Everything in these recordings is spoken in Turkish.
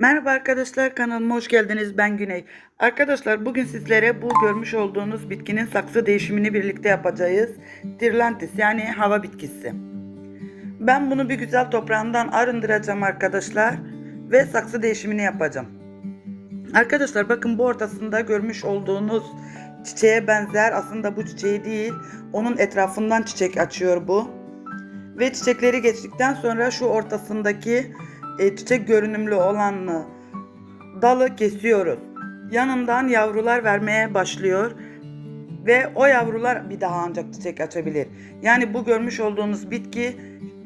Merhaba arkadaşlar kanalıma hoş geldiniz ben Güney. Arkadaşlar bugün sizlere bu görmüş olduğunuz bitkinin saksı değişimini birlikte yapacağız. Dirlantis yani hava bitkisi. Ben bunu bir güzel toprağından arındıracağım arkadaşlar ve saksı değişimini yapacağım. Arkadaşlar bakın bu ortasında görmüş olduğunuz çiçeğe benzer aslında bu çiçeği değil onun etrafından çiçek açıyor bu. Ve çiçekleri geçtikten sonra şu ortasındaki e, çiçek görünümlü olanı dalı kesiyoruz. Yanından yavrular vermeye başlıyor ve o yavrular bir daha ancak çiçek açabilir. Yani bu görmüş olduğunuz bitki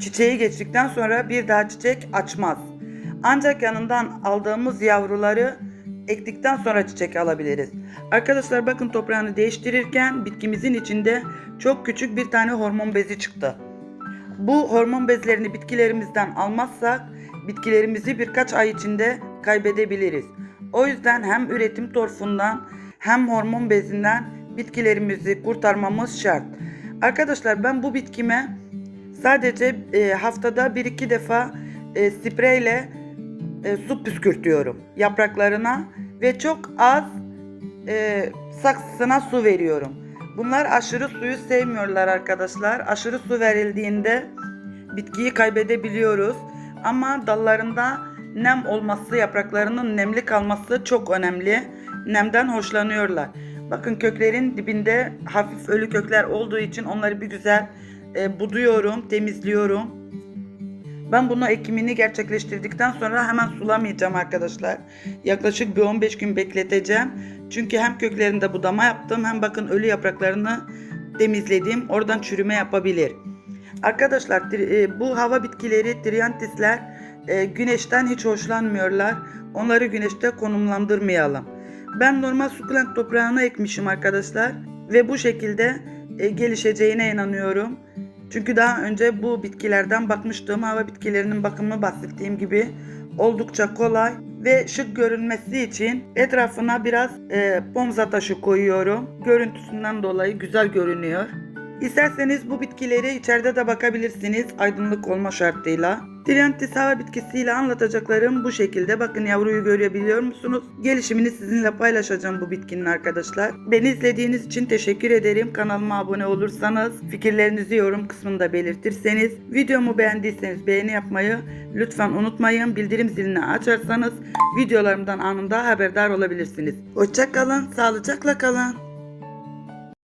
çiçeği geçtikten sonra bir daha çiçek açmaz. Ancak yanından aldığımız yavruları ektikten sonra çiçek alabiliriz. Arkadaşlar bakın toprağını değiştirirken bitkimizin içinde çok küçük bir tane hormon bezi çıktı. Bu hormon bezlerini bitkilerimizden almazsak bitkilerimizi birkaç ay içinde kaybedebiliriz. O yüzden hem üretim torfundan hem hormon bezinden bitkilerimizi kurtarmamız şart. Arkadaşlar ben bu bitkime sadece e, haftada 1-2 defa e, spreyle e, su püskürtüyorum yapraklarına ve çok az saksısına su veriyorum. Bunlar aşırı suyu sevmiyorlar arkadaşlar. Aşırı su verildiğinde bitkiyi kaybedebiliyoruz. Ama dallarında nem olması, yapraklarının nemli kalması çok önemli. Nemden hoşlanıyorlar. Bakın köklerin dibinde hafif ölü kökler olduğu için onları bir güzel e, buduyorum, temizliyorum. Ben bunu ekimini gerçekleştirdikten sonra hemen sulamayacağım arkadaşlar. Yaklaşık bir 15 gün bekleteceğim. Çünkü hem köklerinde budama yaptım hem bakın ölü yapraklarını temizledim. Oradan çürüme yapabilir. Arkadaşlar e, bu hava bitkileri triantisler e, güneşten hiç hoşlanmıyorlar. Onları güneşte konumlandırmayalım. Ben normal sukulent toprağına ekmişim arkadaşlar ve bu şekilde e, gelişeceğine inanıyorum. Çünkü daha önce bu bitkilerden bakmıştım. Hava bitkilerinin bakımı bahsettiğim gibi oldukça kolay ve şık görünmesi için etrafına biraz e, pomza taşı koyuyorum. Görüntüsünden dolayı güzel görünüyor. İsterseniz bu bitkileri içeride de bakabilirsiniz aydınlık olma şartıyla. Triantis hava bitkisiyle anlatacaklarım bu şekilde. Bakın yavruyu görebiliyor musunuz? Gelişimini sizinle paylaşacağım bu bitkinin arkadaşlar. Beni izlediğiniz için teşekkür ederim. Kanalıma abone olursanız, fikirlerinizi yorum kısmında belirtirseniz, videomu beğendiyseniz beğeni yapmayı lütfen unutmayın. Bildirim zilini açarsanız videolarımdan anında haberdar olabilirsiniz. Hoşçakalın, sağlıcakla kalın.